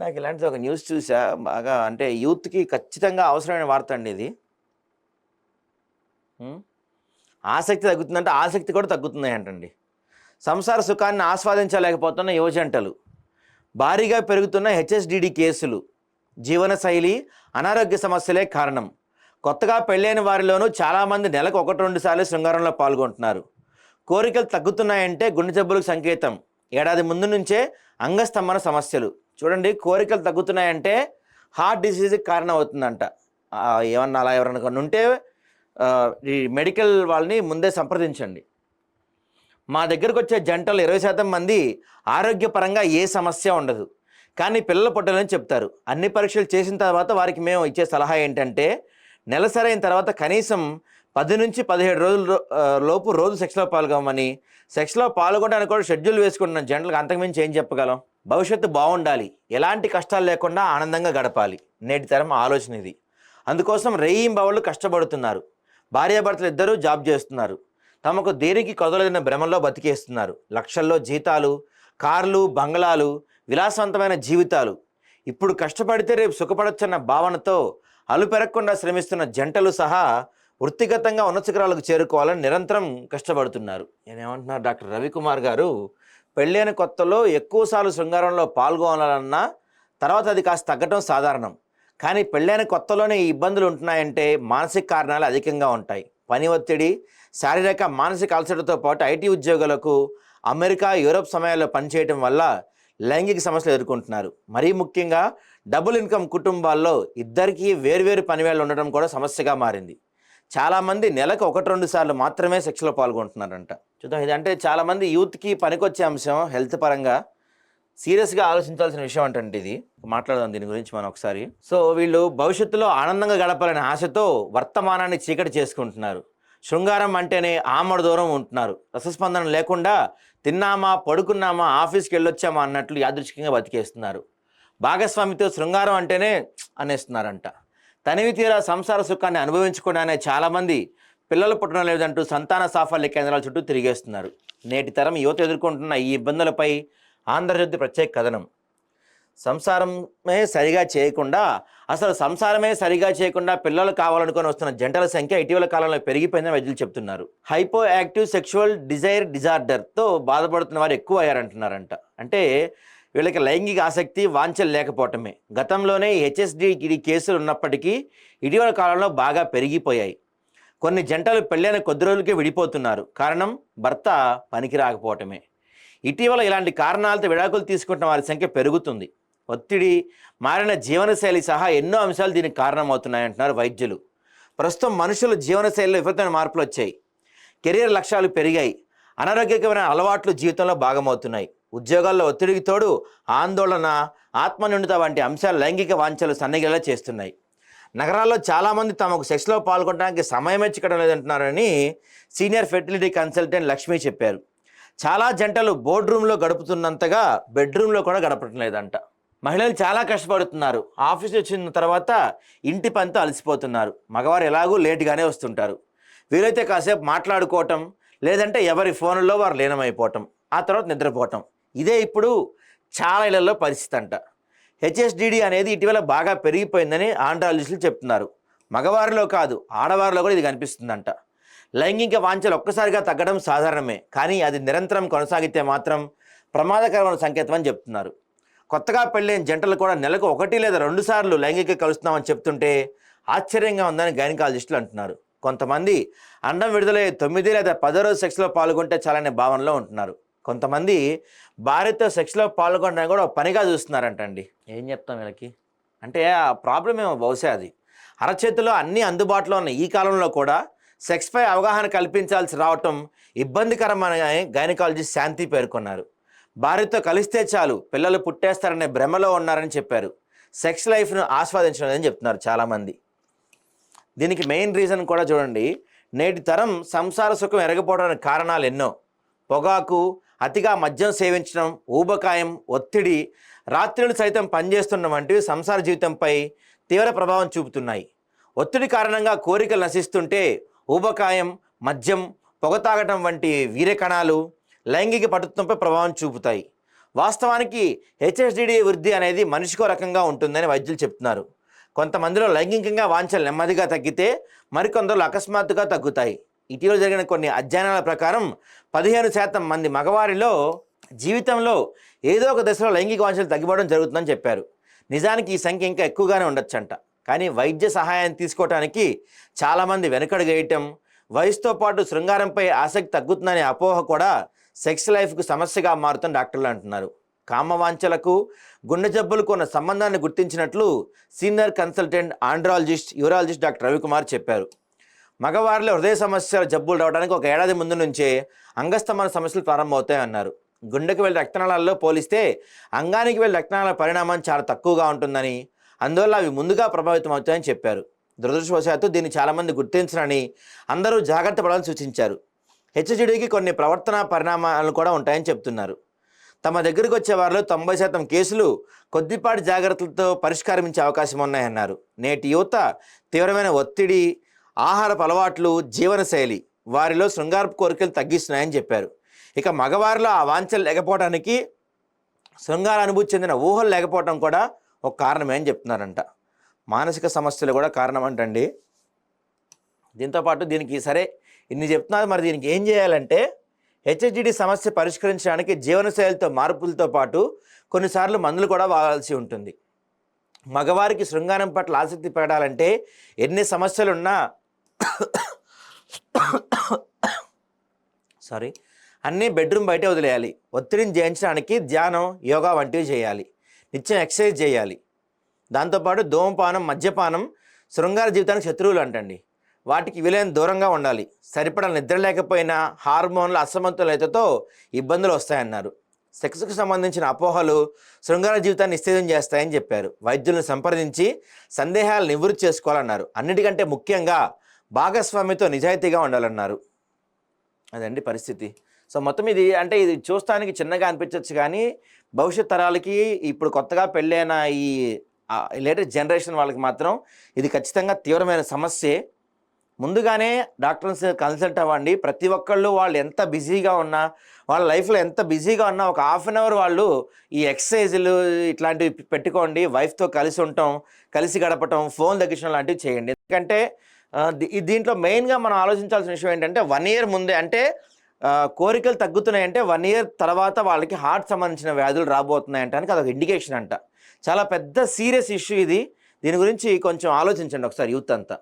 నాకు ఇలాంటిది ఒక న్యూస్ చూసా. బాగా అంటే యూత్కి ఖచ్చితంగా అవసరమైన వార్త అండి ఇది. ఆసక్తి తగ్గుతుందంటే ఆసక్తి కూడా తగ్గుతుంది అంటండి. సంసార సుఖాన్ని ఆస్వాదించలేకపోతున్న యువజంటలు భారీగా పెరుగుతున్న హెచ్ఎస్డిడి కేసులు. జీవనశైలి అనారోగ్య సమస్యలే కారణం. కొత్తగా పెళ్ళైన వారిలోనూ చాలామంది నెలకు ఒకటి రెండు సార్లు శృంగారంలో పాల్గొంటున్నారు. కోరికలు తగ్గుతున్నాయంటే గుండె జబ్బులకు సంకేతం. ఏడాది ముందు నుంచే అంగస్తంభన సమస్యలు. చూడండి కోరికలు తగ్గుతున్నాయంటే హార్ట్ డిసీజ్కి కారణం అవుతుందంట ఏమన్నా అలా ఎవరైనా ఉంటే ఈ మెడికల్ వాళ్ళని ముందే సంప్రదించండి. మా దగ్గరకు వచ్చే జంటలు ఇరవై శాతం మంది ఆరోగ్యపరంగా ఏ సమస్య ఉండదు. కానీ పిల్లలు పుట్టాలని చెప్తారు. అన్ని పరీక్షలు చేసిన తర్వాత వారికి మేము ఇచ్చే సలహా ఏంటంటే నెలసరైన తర్వాత కనీసం పది నుంచి పదిహేడు రోజుల లోపు రోజు సెక్స్లో పాల్గొమని సెక్స్లో పాల్గొనడానికి కూడా షెడ్యూల్ వేసుకుంటున్న జంటలకు అంతకుమించి ఏం చెప్పగలం? భవిష్యత్తు బాగుండాలి. ఎలాంటి కష్టాలు లేకుండా ఆనందంగా గడపాలి. నేటి తరం ఆలోచన ఇది. అందుకోసం రేయింబవళ్ళు కష్టపడుతున్నారు. భార్యాభర్తలు ఇద్దరూ జాబ్ చేస్తున్నారు. తమకు దేనికి కొదలైన భ్రమంలో బతికేస్తున్నారు. లక్షల్లో జీతాలు కార్లు బంగ్లాలు విలాసవంతమైన జీవితాలు. ఇప్పుడు కష్టపడితే రేపు సుఖపడొచ్చన్న భావనతో అలుపెరగకుండా శ్రమిస్తున్న జంటలు సహా వృత్తిగతంగా ఉన్నత శిఖరాలకు చేరుకోవాలని నిరంతరం కష్టపడుతున్నారు. నేనేమంటున్నారు డాక్టర్ రవికుమార్ గారు పెళ్ళైన కొత్తలో ఎక్కువసార్లు శృంగారంలో పాల్గొనాలన్నా తర్వాత అది కాస్త తగ్గటం సాధారణం. కానీ పెళ్ళైన కొత్తలోనే ఈ ఇబ్బందులు ఉంటున్నాయంటే మానసిక కారణాలు అధికంగా ఉంటాయి. పని ఒత్తిడి శారీరక మానసిక అలసటతో పాటు ఐటీ ఉద్యోగులకు అమెరికా యూరోప్ సమయాల్లో పనిచేయటం వల్ల లైంగిక సమస్యలు ఎదుర్కొంటున్నారు. మరీ ముఖ్యంగా డబుల్ ఇన్కమ్ కుటుంబాల్లో ఇద్దరికీ వేర్వేరు పనివేళ్ళు ఉండడం కూడా సమస్యగా మారింది. చాలామంది నెలకు ఒకటి రెండు సార్లు మాత్రమే సెక్స్లో పాల్గొంటున్నారంట. చూద్దాం ఇదంటే చాలామంది యూత్కి పనికొచ్చే అంశం హెల్త్ పరంగా. సీరియస్గా ఆలోచించాల్సిన విషయం అంటే ఇది. మాట్లాడదాం దీని గురించి మనం ఒకసారి. సో వీళ్ళు భవిష్యత్తులో ఆనందంగా గడపాలనే ఆశతో వర్తమానాన్ని చీకటి చేసుకుంటున్నారు. శృంగారం అంటేనే ఆమడ దూరం ఉంటున్నారు. రసస్పందన లేకుండా తిన్నామా పడుకున్నామా ఆఫీస్కి వెళ్ళొచ్చామా అన్నట్లు యాదృచ్ఛికంగా బతికేస్తున్నారు. భాగస్వామితో శృంగారం అంటేనే అనేస్తున్నారంట. తనివి తీరా సంసార సుఖాన్ని అనుభవించకుండానే చాలామంది పిల్లలు పుట్టడం లేదంటూ సంతాన సాఫల్య కేంద్రాల చుట్టూ తిరిగేస్తున్నారు. నేటి తరం యువత ఎదుర్కొంటున్న ఈ ఇబ్బందులపై ఆంధ్రజ్యోతి ప్రత్యేక కథనం. సంసారమే సరిగా చేయకుండా అసలు సంసారమే సరిగా చేయకుండా పిల్లలు కావాలనుకొని వస్తున్న జంటల సంఖ్య ఇటీవల కాలంలో పెరిగిపోయిందని వైద్యులు చెప్తున్నారు. హైపో యాక్టివ్ సెక్షువల్ డిజైర్ డిజార్డర్తో బాధపడుతున్న వారు ఎక్కువ అయ్యారంటున్నారంట. అంటే వీళ్ళకి లైంగిక ఆసక్తి వాంఛలు లేకపోవటమే. గతంలోనే హెచ్ఎస్డి కేసులు ఉన్నప్పటికీ ఇటీవల కాలంలో బాగా పెరిగిపోయాయి. కొన్ని జంటలు పెళ్ళైన కొద్ది రోజులకే విడిపోతున్నారు. కారణం భర్త పనికి రాకపోవటమే ఇటీవల ఇలాంటి కారణాలతో విడాకులు తీసుకుంటున్న వారి సంఖ్య పెరుగుతుంది. ఒత్తిడి మారిన జీవనశైలి సహా ఎన్నో అంశాలు దీనికి కారణమవుతున్నాయంటున్నారు వైద్యులు. ప్రస్తుతం మనుషుల జీవనశైలిలో విపరీతమైన మార్పులు వచ్చాయి. కెరీర్ లక్ష్యాలు పెరిగాయి. అనారోగ్యకరమైన అలవాట్లు జీవితంలో భాగమవుతున్నాయి. ఉద్యోగాల్లో ఒత్తిడికి తోడు ఆందోళన ఆత్మనిండిత వంటి అంశాలు లైంగిక వాంఛలు సన్నగిలేలా చేస్తున్నాయి. నగరాల్లో చాలామంది తమకు సెక్స్లో పాల్గొనడానికి సమయం చిక్కడం లేదంటున్నారని సీనియర్ ఫెర్టిలిటీ కన్సల్టెంట్ లక్ష్మి చెప్పారు. చాలా జంటలు బోర్డ్ రూమ్లో గడుపుతున్నంతగా బెడ్రూమ్లో కూడా గడపడం లేదంట. మహిళలు చాలా కష్టపడుతున్నారు. ఆఫీస్ వచ్చిన తర్వాత ఇంటి పనితో అలసిపోతున్నారు. మగవారు ఎలాగూ లేటుగానే వస్తుంటారు. వీలైతే కాసేపు మాట్లాడుకోవటం లేదంటే ఎవరి ఫోన్లో వారు లీనమైపోవటం ఆ తర్వాత నిద్రపోవటం. ఇదే ఇప్పుడు చాలా ఇళ్ళలో పరిస్థితి అంట హెచ్ఎస్డిడి అనేది ఇటీవల బాగా పెరిగిపోయిందని ఆండ్రాలజిస్టులు చెప్తున్నారు. మగవారిలో కాదు ఆడవారిలో కూడా ఇది కనిపిస్తుందంట. లైంగిక వాంఛలు ఒక్కసారిగా తగ్గడం సాధారణమే కానీ అది నిరంతరం కొనసాగితే మాత్రం ప్రమాదకరమైన సంకేతం అని చెప్తున్నారు. కొత్తగా పెళ్ళైన జంటలు కూడా నెలకు ఒకటి లేదా రెండు సార్లు లైంగిక కలుస్తున్నామని చెప్తుంటే ఆశ్చర్యంగా ఉందని గైనకాలజిస్టులు అంటున్నారు. కొంతమంది అండం విడుదలయ్యే తొమ్మిది లేదా పదో రోజు సెక్స్లో పాల్గొంటే చాలనే భావనలో ఉంటున్నారు. కొంతమంది భార్యతో సెక్స్లో పాల్గొనడానికి కూడా ఒక పనిగా చూస్తున్నారంటండి. ఏం చెప్తాం వీళ్ళకి? అంటే ఆ ప్రాబ్లం ఏమో బహుశా అది. అరచేతిలో అన్నీ అందుబాటులో ఉన్న ఈ కాలంలో కూడా సెక్స్పై అవగాహన కల్పించాల్సి రావటం ఇబ్బందికరమని గైనకాలజిస్ట్ శాంతి పేర్కొన్నారు. భార్యతో కలిస్తే చాలు పిల్లలు పుట్టేస్తారనే భ్రమలో ఉన్నారని చెప్పారు. సెక్స్ లైఫ్ను ఆస్వాదించడం అని చెప్తున్నారు చాలామంది. దీనికి మెయిన్ రీజన్ కూడా చూడండి. నేటి తరం సంసార సుఖం ఎరగపోవడానికి కారణాలు ఎన్నో. పొగాకు అతిగా మద్యం సేవించడం ఊబకాయం ఒత్తిడి రాత్రులు సైతం పనిచేస్తున్న వంటివి సంసార జీవితంపై తీవ్ర ప్రభావం చూపుతున్నాయి. ఒత్తిడి కారణంగా కోరికలు నశిస్తుంటే ఊబకాయం మద్యం పొగ తాగటం వంటి వీరకణాలు లైంగిక పటుత్వంపై ప్రభావం చూపుతాయి. వాస్తవానికి హెచ్ఎస్డిడి వృద్ధి అనేది మనిషికో రకంగా ఉంటుందని వైద్యులు చెప్తున్నారు. కొంతమందిలో లైంగికంగా వాంఛలు నెమ్మదిగా తగ్గితే మరికొందరు అకస్మాత్తుగా తగ్గుతాయి. ఇటీవల జరిగిన కొన్ని అధ్యయనాల ప్రకారం పదిహేను శాతం మంది మగవారిలో జీవితంలో ఏదో ఒక దశలో లైంగిక వాంఛలు తగ్గిపోవడం జరుగుతుందని చెప్పారు. నిజానికి ఈ సంఖ్య ఇంకా ఎక్కువగానే ఉండొచ్చంట. కానీ వైద్య సహాయాన్ని తీసుకోవటానికి చాలామంది వెనకడుగేయటం వయసుతో పాటు శృంగారంపై ఆసక్తి తగ్గుతుందనే అపోహ కూడా సెక్స్ లైఫ్కు సమస్యగా మారుతుందని డాక్టర్లు అంటున్నారు. కామవాంఛలకు గుండె జబ్బులకు ఉన్న సంబంధాన్ని గుర్తించినట్లు senior consultant andrologist urologist doctor Ravikumar చెప్పారు. మగవారిలో హృదయ సమస్యల జబ్బులు రావడానికి ఒక ఏడాది ముందు నుంచే అంగస్తమన సమస్యలు ప్రారంభమవుతాయన్నారు గుండెకి వెళ్ళే రక్తనాళాల్లో పోలిస్తే అంగానికి వెళ్ళే రక్తనాళాల పరిణామం చాలా తక్కువగా ఉంటుందని అందువల్ల అవి ముందుగా ప్రభావితం అవుతాయని చెప్పారు. దురదృష్టవశాత్తు దీన్ని చాలామంది గుర్తించరని అందరూ జాగ్రత్త పడాలని సూచించారు. హెచ్జీడీకి కొన్ని ప్రవర్తన పరిణామాలు కూడా ఉంటాయని చెప్తున్నారు. తమ దగ్గరికి వచ్చే వారిలో తొంభై శాతం కేసులు కొద్దిపాటి జాగ్రత్తలతో పరిష్కరించే అవకాశం ఉన్నాయన్నారు. నేటి యువత తీవ్రమైన ఒత్తిడి ఆహారపు అలవాట్లు జీవనశైలి వారిలో శృంగారపు కోరికలు తగ్గిస్తున్నాయని చెప్పారు. ఇక మగవారిలో ఆ వాంఛలు లేకపోవడానికి శృంగార అనుభూతి చెందిన ఊహలు లేకపోవడం కూడా ఒక కారణమే అని చెప్తున్నారంట. మానసిక సమస్యలు కూడా కారణం అంటండి. దీంతోపాటు దీనికి సరే ఇన్ని చెప్తున్నారు. మరి దీనికి ఏం చేయాలంటే హెచ్హెచ్డి సమస్య పరిష్కరించడానికి జీవనశైలితో మార్పులతో పాటు కొన్నిసార్లు మందులు కూడా వాడాల్సి ఉంటుంది. మగవారికి శృంగారం పట్ల ఆసక్తి పెరగాలంటే ఎన్ని సమస్యలున్నా సారీ అన్నీ బెడ్రూమ్ బయటే వదిలేయాలి. ఒత్తిడిని జయించడానికి ధ్యానం యోగా వంటివి చేయాలి. నిత్యం ఎక్సర్సైజ్ చేయాలి. దాంతోపాటు ధూమపానం మద్యపానం శృంగార జీవితానికి శత్రువులు అంటండి. వాటికి వీలైన దూరంగా ఉండాలి. సరిపడా నిద్ర లేకపోయినా హార్మోన్ల అసమతుల్యతతో ఇబ్బందులు వస్తాయన్నారు. సెక్స్కు సంబంధించిన అపోహలు శృంగార జీవితాన్ని నిశ్చేదం చేస్తాయని చెప్పారు. వైద్యులను సంప్రదించి సందేహాలు నివృత్తి చేసుకోవాలన్నారు. అన్నిటికంటే ముఖ్యంగా భాగస్వామితో నిజాయితీగా ఉండాలన్నారు. అదండి పరిస్థితి. సో మొత్తం ఇది అంటే ఇది చూస్తానికి చిన్నగా అనిపించవచ్చు కానీ భవిష్యత్ తరాలకి ఇప్పుడు కొత్తగా పెళ్ళైన ఈ లేటెస్ట్ జనరేషన్ వాళ్ళకి మాత్రం ఇది ఖచ్చితంగా తీవ్రమైన సమస్యే. ముందుగానే డాక్టర్స్ కన్సల్ట్ అవ్వండి. ప్రతి ఒక్కళ్ళు వాళ్ళు ఎంత బిజీగా ఉన్నా వాళ్ళ లైఫ్లో ఎంత బిజీగా ఉన్నా ఒక హాఫ్ అన్ అవర్ వాళ్ళు ఈ ఎక్సర్సైజులు ఇట్లాంటివి పెట్టుకోండి. వైఫ్తో కలిసి ఉండటం కలిసి గడపటం ఫోన్ తగ్గించడం లాంటివి చేయండి. ఎందుకంటే దీంట్లో మెయిన్గా మనం ఆలోచించాల్సిన విషయం ఏంటంటే వన్ ఇయర్ ముందే అంటే కోరికలు తగ్గుతున్నాయంటే వన్ ఇయర్ తర్వాత వాళ్ళకి హార్ట్ సంబంధించిన వ్యాధులు రాబోతున్నాయంటే అని అదొక ఇండికేషన్ అంట. చాలా పెద్ద సీరియస్ ఇష్యూ ఇది. దీని గురించి కొంచెం ఆలోచించండి ఒకసారి యూత్ అంతా.